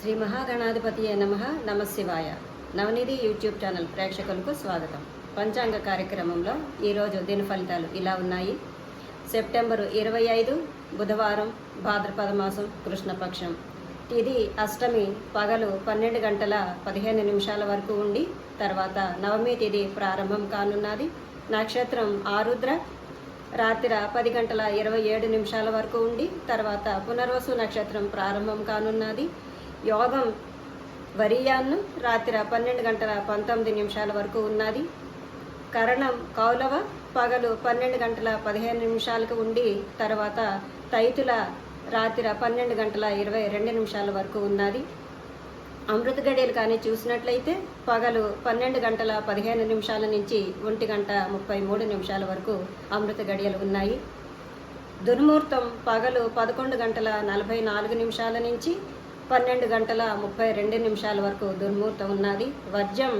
శ్రీ మహాగణాధిపతి నమ. నమశివాయ. నవనిధి YouTube channel ప్రేక్షకులకు స్వాగతం. పంచాంగ కార్యక్రమంలో ఈరోజు దిన ఫలితాలు ఇలా ఉన్నాయి. సెప్టెంబరు ఇరవై ఐదు బుధవారం భాద్రపద మాసం కృష్ణపక్షం. ఇది అష్టమి పగలు పన్నెండు గంటల పదిహేను నిమిషాల వరకు ఉండి తర్వాత నవమి తిథి ప్రారంభం కానున్నది. నక్షత్రం ఆరుద్ర రాత్రి పది గంటల ఇరవై ఏడు నిమిషాల వరకు ఉండి తర్వాత పునర్వసు నక్షత్రం ప్రారంభం కానున్నది. యోగం వరియాన్ను రాత్రి పన్నెండు గంటల పంతొమ్మిది నిమిషాల వరకు ఉన్నది. కరణం కౌలవ పగలు పన్నెండు గంటల పదిహేను నిమిషాలకు ఉండి తర్వాత తైతుల రాత్రి పన్నెండు గంటల ఇరవై రెండు నిమిషాల వరకు ఉన్నది. అమృత గడియలు కానీ చూసినట్లయితే పగలు పన్నెండు గంటల పదిహేను నిమిషాల నుంచి ఒంటి గంట ముప్పై మూడు నిమిషాల వరకు అమృత గడియలు ఉన్నాయి. దుర్ముహూర్తం పగలు పదకొండు గంటల నలభై నాలుగు నిమిషాల నుంచి పన్నెండు గంటల ముప్పై రెండు నిమిషాల వరకు దుర్ముహూర్తం ఉన్నది. వర్జం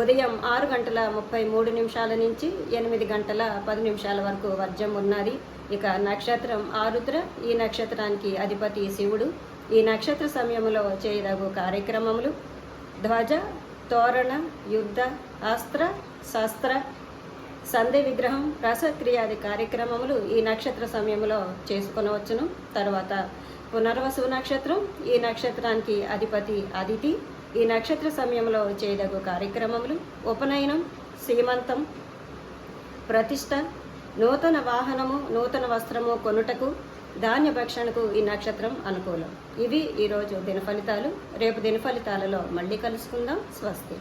ఉదయం ఆరు గంటల ముప్పై మూడు నిమిషాల నుంచి ఎనిమిది గంటల పది నిమిషాల వరకు వర్జం ఉన్నది. ఇక నక్షత్రం ఆరుద్ర ఈ నక్షత్రానికి అధిపతి శివుడు. ఈ నక్షత్ర సమయంలో చేయదగు కార్యక్రమములు ధ్వజ తోరణ యుద్ధ అస్త్ర శస్త్ర సంధి విగ్రహం రసక్రియాది కార్యక్రమములు ఈ నక్షత్ర సమయంలో చేసుకొనవచ్చును. తర్వాత పునర్వసు నక్షత్రం. ఈ నక్షత్రానికి అధిపతి అదితి. ఈ నక్షత్ర సమయంలో చేయదగు కార్యక్రమములు ఉపనయనం సీమంతం ప్రతిష్ట నూతన వాహనము నూతన వస్త్రము కొనుటకు ధాన్య భక్షణకు ఈ నక్షత్రం అనుకూలం. ఇవి ఈరోజు దిన ఫలితాలు రేపు దిన ఫలితాలలో మళ్ళీ కలుసుకుందాం. స్వస్తి.